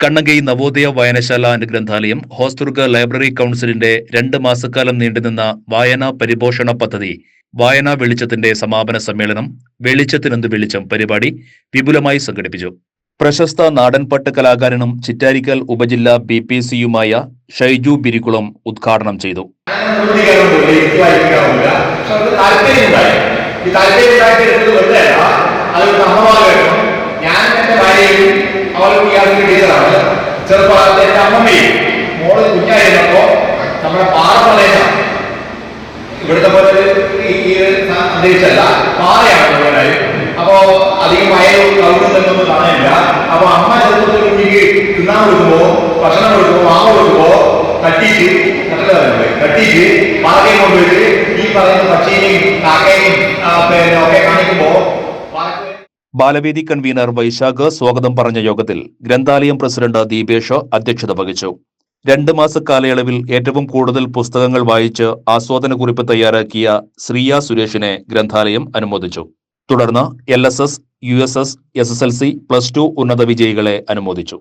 കണ്ണങ്കൈ നവോദയ വായനശാല and ഗ്രന്ഥാലയം Hosdurg library കൗൺസിലിന്റെ രണ്ട് മാസക്കാലം നീണ്ടുനിന്ന വായനാ പരിപോഷണ പദ്ധതി വായനാ വെളിച്ചത്തിന്റെ സമാപന സമ്മേളനം വെളിച്ചത്തിനെന്ത് വെളിച്ചം പരിപാടി വിപുലമായി സംഘടിപ്പിച്ചു. പ്രശസ്ത നാടൻപാട്ട് കലാകാരനും ചിറ്റാരിക്കൽ ഉപജില്ല ബി പി സിയുമായ ഷൈജു ബിരിക്കുളം ഉദ്ഘാടനം ചെയ്തു. താല്പര്യം അമ്മമ്മയും മോൾ കുഞ്ഞായിരുന്നപ്പോ നമ്മുടെ പാറമലയാണ് ഇവിടുത്തെ പോലെ ഈ അന്തരീക്ഷമല്ല. പാറയാണ് മുഴുവനായും. അപ്പോ അധികം വയലും കൗതും എന്നൊന്നും കാണാനില്ല. അപ്പൊ അമ്മ ചെറുപ്പത്തിൽ കുഞ്ഞിക്ക് തിന്നാൻ കൊടുക്കുമ്പോ ഭക്ഷണം കൊടുക്കുമ്പോ മാവ് കൊടുക്കുമ്പോ കട്ടിച്ച് തട്ടിച്ച് പാറയും കൊണ്ടുപോയിട്ട് ഈ പറയുന്ന പക്ഷീനെയും കാക്കയും പിന്നെ ഒക്കെ കാണിക്കുമ്പോ ബാലവേദി കൺവീനർ വൈശാഖ് സ്വാഗതം പറഞ്ഞ യോഗത്തിൽ ഗ്രന്ഥാലയം പ്രസിഡന്റ് ദീപേഷ് അധ്യക്ഷത വഹിച്ചു. രണ്ട് മാസ കാലയളവിൽ ഏറ്റവും കൂടുതൽ പുസ്തകങ്ങൾ വായിച്ച് ആസ്വാദനക്കുറിപ്പ് തയ്യാറാക്കിയ ശ്രീയ സുരേഷിനെ ഗ്രന്ഥാലയം അനുമോദിച്ചു. തുടർന്ന് L S S U S S S S L C plus two ഉന്നത വിജയികളെ അനുമോദിച്ചു.